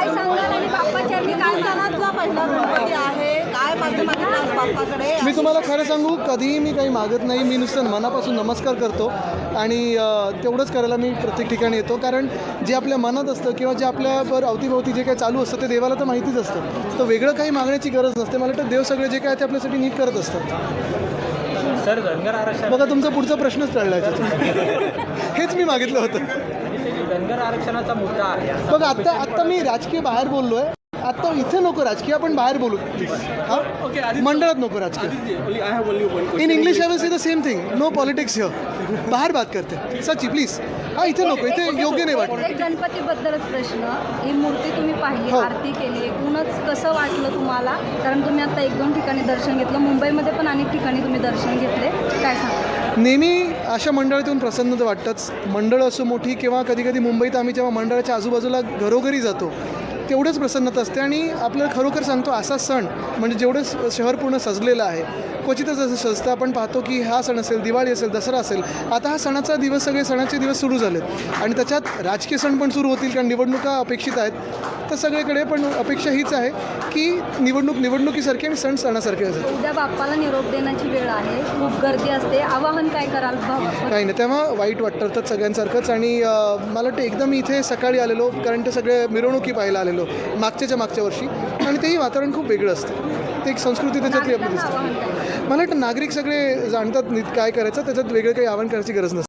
काय सांगाल आणि बाप्पाच्या मी काय सणातला पहिला गणपती आहे? काय माझं मागितलं आज बाप्पाकडे? मी तुम्हाला खरं सांगू कधीही मी काही मागत नाही. मी नुसतं मनापासून नमस्कार करतो आणि अ, तेवढंच करायला मी प्रत्येक ठिकाणी येतो. कारण जे आपल्या मनात असतं किंवा जे आपल्यावर अवतीभोवती जे काही चालू असतं ते देवाला तर माहितीच असतं. तर वेगळं काही मागण्याची गरज नसते. मला वाटतं देव सगळे जे काय ते आपल्यासाठी नीट करत असतात. सर धनगर आरक्षण बघा तुमचा पुढचा प्रश्नच टळला हेच मी मागितलं होतं. धनगर आरक्षणाचा मुद्दा आहे. बघा आत्ता आत्ता मी राजकीय बाहेर बोललो आहे आत्ता इथे नको राजकीय आपण बाहेर बोलू. प्लीज मंडळात नको राजकीय. In English I will see the same thing no politics here बाहेर बात करते. सची प्लीज हां इथे नको इथे योग्य नाही वाटत. एक गणपतीबद्दलच प्रश्न. ही मूर्ती तुम्ही पाहिली हो. आरती केली. एकूणच कसं वाटलं तुम्हाला? कारण तुम्ही आता एक दोन ठिकाणी दर्शन घेतलं. मुंबईमध्ये पण अनेक ठिकाणी तुम्ही दर्शन घेतले. काय सांगा नेहमी अशा मंडळातून प्रसन्न तर वाटतंच. मंडळ असो मोठी किंवा कधी कधी मुंबईत आम्ही जेव्हा मंडळाच्या आजूबाजूला घरोघरी जातो तेवढंच प्रसन्नता असते आणि आपल्याला खरोखर सांगतो असा सण म्हणजे जेवढं शहर पूर्ण सजलेलं आहे क्वचितच असं सजतं. आपण पाहतो की हा सण असेल दिवाळी असेल दसरा असेल आता हा सणाचा दिवस सगळे सणाचे दिवस सुरू झालेत आणि त्याच्यात राजकीय सण पण सुरू होतील कारण निवडणुका अपेक्षित आहेत. तर सगळीकडे पण अपेक्षा हीच आहे की निवडणूक निवडणुकीसारखी आणि सण सणासारखे असेल. उद्या बाप्पाला निरोप देण्याची वेळ आहे. खूप गर्दी असते. आवाहन काय कराल काही नाही तेव्हा वाईट वाटतं तर सगळ्यांसारखंच आणि मला वाटतं एकदम मी इथे सकाळी आलेलो कारण ते सगळे मिरवणुकी पाहायला आलेलो मागच्याच्या मागच्या वर्षी. आणि तेही वातावरण खूप वेगळं असतं. ते एक संस्कृती त्याच्यातली आपली दिसते. मला वाटतं नागरिक सगळे जाणतात काय करायचं त्याच्यात वेगळं काही आव्हान करायची गरज नसते.